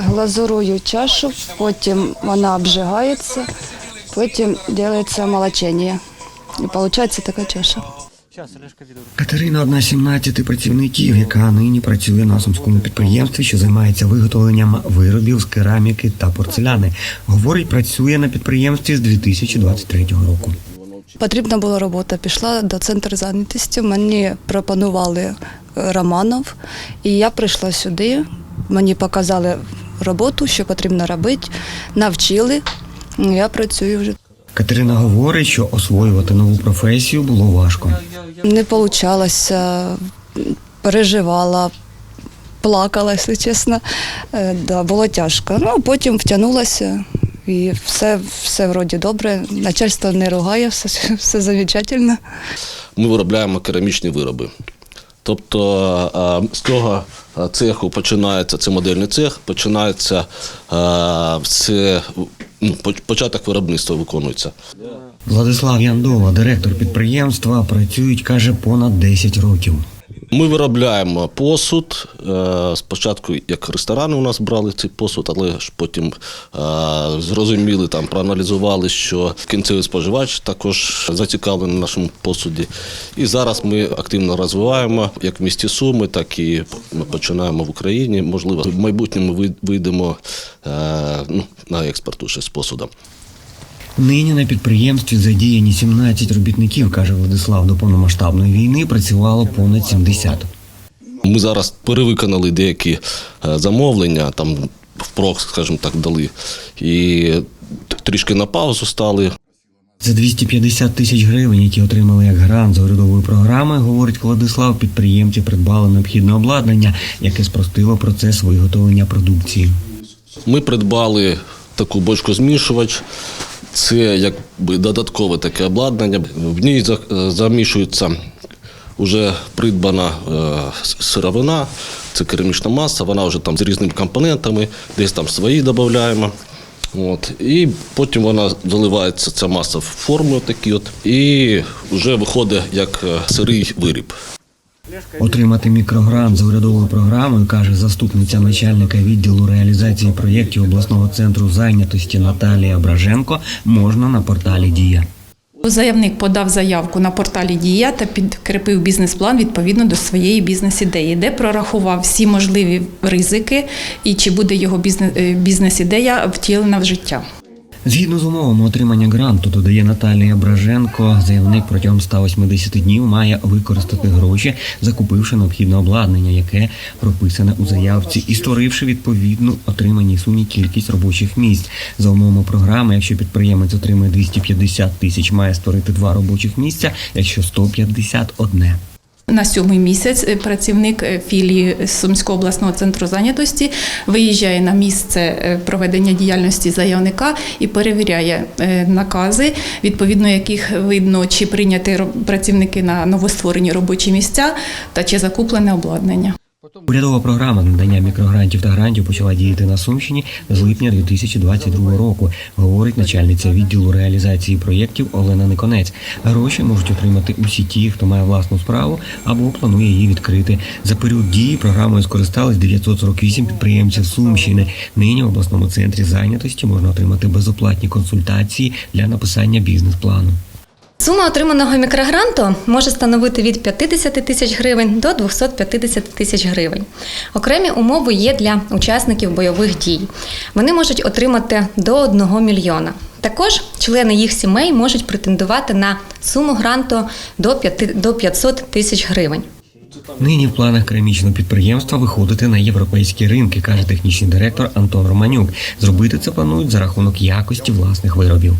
глазурую чашу, потім вона обжигається, потім робиться молочення. І виходить така чаша. Катерина одна з 17 працівників, яка нині працює на сумському підприємстві, що займається виготовленням виробів з кераміки та порцеляни. Говорить, працює на підприємстві з 2023 року. Потрібна була робота. Пішла до центру зайнятості. Мені пропонували е, Романов, і я прийшла сюди. Мені показали роботу, що потрібно робити, навчили. Я працюю вже. Катерина говорить, що освоювати нову професію було важко. Не вийшло, переживала, плакала, якщо чесно. Е, Да, було тяжко. Ну, потім втягнулася. І все, все вроді добре. Начальство не ругає, все, все замечательно. ми виробляємо керамічні вироби. Тобто е, з цього е, цеху починається це модельний цех, починається все, ну, початок виробництва виконується. Владислав Яндова, директор підприємства, працюють, каже, понад 10 років. Ми виробляємо посуд. е, Спочатку як ресторани у нас брали цей посуд, але ж потім е, зрозуміли, там проаналізували, що кінцевий споживач також зацікавлений в нашому посуді. І зараз ми активно розвиваємо як в місті Суми, так і ми починаємо в Україні. Можливо, в майбутньому ви- вийдемо е, ну, на експорт уже з посудом. Нині на підприємстві задіяні 17 робітників, каже Владислав. До повномасштабної війни працювало понад 70. Ми зараз перевиконали деякі е, замовлення, там впрок, скажімо так, дали. І трішки на паузу стали. За 250 тисяч гривень, які отримали як грант з урядової програми, говорить Владислав, підприємці придбали необхідне обладнання, яке спростило процес виготовлення продукції. Ми придбали таку бочку змішувач. Це якби додаткове таке обладнання. В ній е, замішується вже придбана е, сировина, це керамічна маса, вона вже там з різними компонентами, десь там свої додаємо. От. І потім вона заливається ця маса в форми такі от, і вже виходить як е, сирий виріб. Отримати мікрогрант за урядовою програмою, каже заступниця начальника відділу реалізації проєктів обласного центру зайнятості Наталія Браженко, можна на порталі Дія. Заявник подав заявку на порталі Дія та підкріпив бізнес-план відповідно до своєї бізнес-ідеї, де прорахував всі можливі ризики і чи буде його е, бізнес-ідея втілена в життя. Згідно з умовами отримання гранту, додає Наталія Браженко, заявник протягом 180 днів має використати гроші, закупивши необхідне обладнання, яке прописане у заявці, і створивши відповідну отриманій сумі кількість робочих місць. За умовами програми, якщо підприємець отримує 250 тисяч, має створити два робочих місця, якщо 150 – одне. На сьомий місяць е, працівник е, філії Сумського обласного центру зайнятості виїжджає на місце е, проведення діяльності заявника і перевіряє накази, відповідно яких видно, чи прийняті працівники на новостворені робочі місця та чи закуплене обладнання. Урядова програма надання мікрогрантів та грантів почала діяти на Сумщині з липня 2022 року, говорить начальниця відділу реалізації проєктів Олена Никонець. Гроші можуть отримати усі ті, хто має власну справу або планує її відкрити. За період дії програмою скористались 948 підприємців Сумщини. Нині в обласному центрі зайнятості можна отримати безоплатні консультації для написання бізнес-плану. Сума отриманого мікрогранту може становити від 50 тисяч гривень до 250 тисяч гривень. Окремі умови є для учасників бойових дій. Вони можуть отримати до 1 мільйона. Також члени їх сімей можуть претендувати на суму гранту до 5 до 500 тисяч гривень. Нині в планах керамічного підприємства виходити на європейські ринки, каже технічний директор Антон Романюк. Зробити це планують за рахунок якості власних виробів.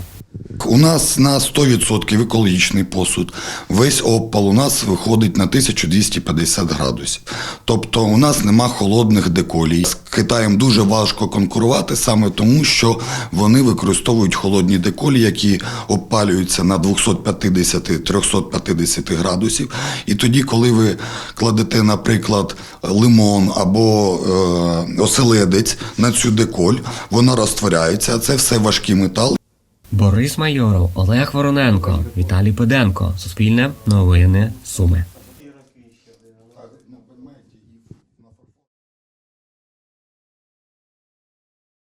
У нас на 100% екологічний посуд. Весь опал у нас виходить на 1250 градусів. Тобто у нас нема холодних деколій. З Китаєм дуже важко конкурувати саме тому, що вони використовують холодні деколі, які опалюються на 250-350 градусів. І тоді, коли ви кладете, наприклад, лимон або е, оселедець на цю деколь, воно розтворяється, це все важкі метали. Борис Майоров, Олег Вороненко, Віталій Педенко. Суспільне новини Суми.